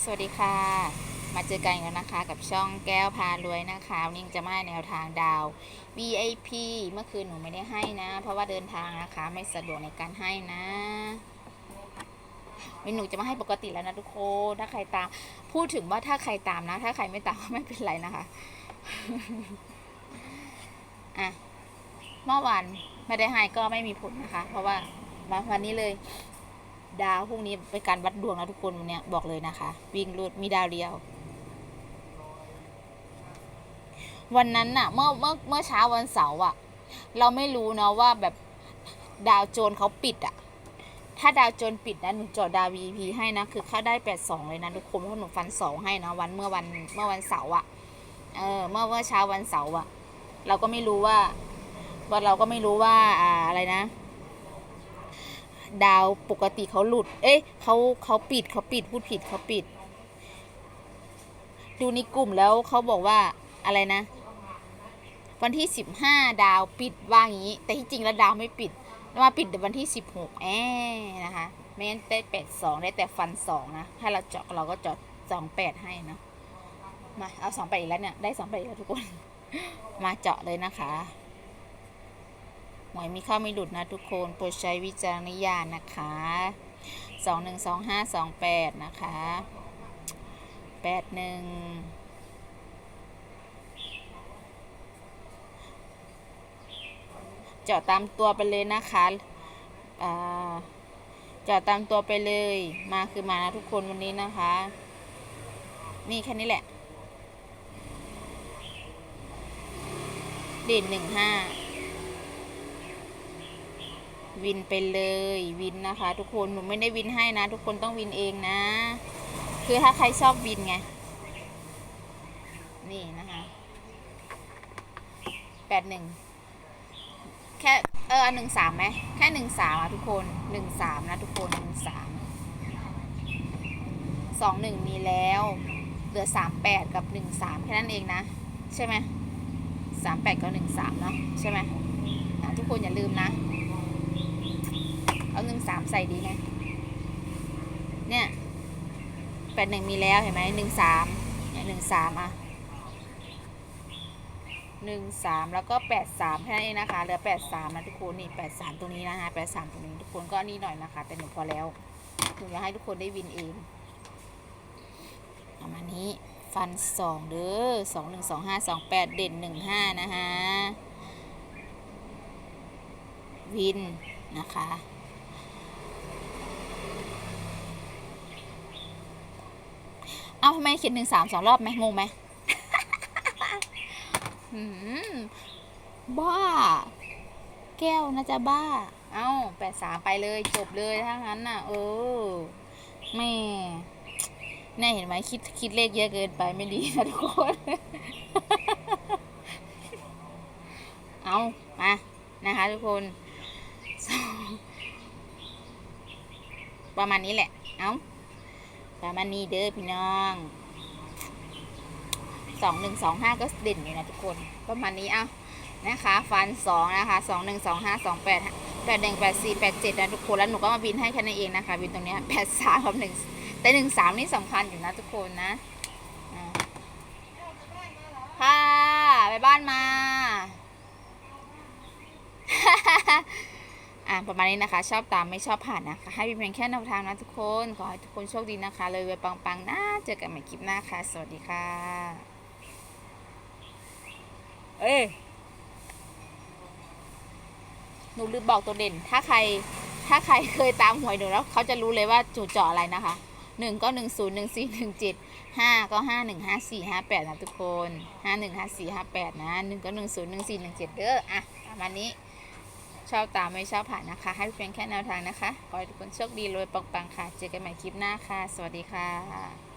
สวัสดีค่ะ มาเจอกันอีกแล้วนะคะกับช่องแก้วพารวยนะคะวันนี้จะมาแนวทางดาว VIP เมื่อคืนหนูไม่ได้ให้นะ เพราะว่าเดินทางนะคะไม่สะดวกในการให้นะวันนี้หนูจะมาให้ปกติแล้วนะทุกคนถ้าใครตาม พูดถึงว่าถ้าใครตามนะ ถ้าใครไม่ตามก็ไม่เป็นไรนะคะอะเมื่อวานไม่ได้ให้ก็ไม่มีผลนะคะ เพราะว่าวันนี้เลย ดาวพรุ่งนี้เป็นการวัดดวงนะทุกคนวันเนี้ยบอกเลยนะคะ วิ่งรูดมีดาวเดียว วันนั้นน่ะเมื่อเมื่อเมื่อเช้าวันเสาร์อะเราไม่รู้เนาะว่าแบบดาวโจนเขาปิดอะถ้าดาวโจนปิดนะหนูจอดดาว VP ให้นะคือเข้าได้แปดสองเลยนะทุกคนเพราะหนูฟันสองให้นะวันเมื่อวันเมื่อวันเสาร์อะเออเมื่อเมื่อเช้าวันเสาร์อะเราก็ไม่รู้ว่าว่าเราก็ไม่รู้ว่าอ่าอะไรนะ ดาวปกติเขาหลุด เอ๊ะเขาเขาปิดเขาปิดพูดผิดเขาปิด ดูในกลุ่มแล้วเขาบอกว่าอะไรนะ วันที่สิบห้าดาวปิดว่าอย่างนี้ แต่ที่จริงแล้วดาวไม่ปิดมาปิดในวันที่สิบหกแอนะคะไม่งั้นได้แปดสองได้แต่ฟันสองนะ ถ้าเราเจาะเราก็เจาะสองแปดให้นะมาเอาสองไปอีกแล้วเนี่ย ได้สองไปอีกแล้วทุกคน มาเจาะเลยนะคะ หวยมีเข้าไม่หลุดนะทุกคนโปรดใช้วิจารณญาณนะคะสองหนึ่งสองห้าสองแปดนะคะแปดหนึ่งเจาะตามตัวไปเลยนะคะเจาะตามตัวไปเลย มาคือมานะทุกคนวันนี้นะคะนี่แค่นี้แหละ เด่นหนึ่งห้า วินไปเลยวินนะคะ ทุกคนหนูไม่ได้วินให้นะ ทุกคนต้องวินเองนะ คือถ้าใครชอบวินไง นี่นะคะแปดหนึ่งแค่เออหนึ่งสามไหมแค่หนึ่งสามอะทุกคนหนึ่งสามนะทุกคนหนึ่งสามสองหนึ่งมีแล้ว เหลือสามแปดกับหนึ่งสามแค่นั้นเองนะ ใช่ไหมสามแปดกับหนึ่งสามเนาะใช่ไหมทุกคนอย่าลืมนะ เอาหนึ่งสาม ใส่ดีไหมเนี่ยแปดหนึ่งมีแล้วเห็นไหมหนึ่งสามเนี่ยหนึ่งสามอะหนึ่งสามแล้วก็แปดสามแค่นั้นเองนะคะเหลือแปดสามนะทุกคนนี่แปดสามตรงนี้นะคะแปดสามตรงนี้ทุกคนก็นี่หน่อยนะคะ แต่หนูพอแล้วหนูอยากให้ทุกคนได้วินเองประมาณนี้ฟันสองเด้อสองหนึ่งสองห้าสองแปดเด่นหนึ่งห้านะคะวินนะคะ เอ้าทำไมเขียนหนึ่งสามสองรอบไหมงงไหมบ้า แก้วนะจะบ้า เอ้าแปดสามไปเลยจบเลยถ้างั้นน่ะ เออแม่แน่เห็นไหมคิดคิดเลขเยอะเกินไปไม่ดีนะทุกคน เอามานะคะทุกคนประมาณนี้แหละ เอา ประมาณนี้เด้อพี่น้องสองหนึ่งสองห้าก็เด่นอยู่นะทุกคนประมาณนี้เอานะคะฟันสองนะคะสองหนึ่งสองห้าสองแปดแปดหนึ่งแปดสี่แปดเจ็ดนะทุกคนแล้วหนูก็มาบินให้แค่นั้นเองนะคะบินตรงนี้แปดสามกับหนึ่งแต่หนึ่งสามนี่สำคัญอยู่นะทุกคนนะอ่าค่ะไปบ้านมา อ่า ประมาณนี้นะคะ ชอบตามไม่ชอบผ่านนะคะ ให้เป็นเพียงแค่แนวทางนะทุกคน ขอให้ทุกคนโชคดีนะคะ เลยเวยปังๆนะ เจอกันใหม่คลิปหน้าค่ะ สวัสดีค่ะ เอ้ยหนูลืมบอกตัวเด่น ถ้าใคร ถ้าใครเคยตามหวยหนูแล้วเขาจะรู้เลยว่าจูเจาะอะไรนะคะหนึ่งก็หนึ่งศูนย์หนึ่งสี่หนึ่งเจ็ดห้าก็ห้าหนึ่งห้าสี่ห้าแปดนะทุกคนห้าหนึ่งห้าสี่ห้าแปดนะหนึ่งก็หนึ่งศูนย์หนึ่งสี่หนึ่งเจ็ดเด้ออะประมาณนี้ ชอบตามไม่ชอบผ่านนะคะ ให้เป็นแค่แนวทางนะคะ ขอให้ทุกคนโชคดีรวยปังๆค่ะ เจอกันใหม่คลิปหน้าค่ะ สวัสดีค่ะ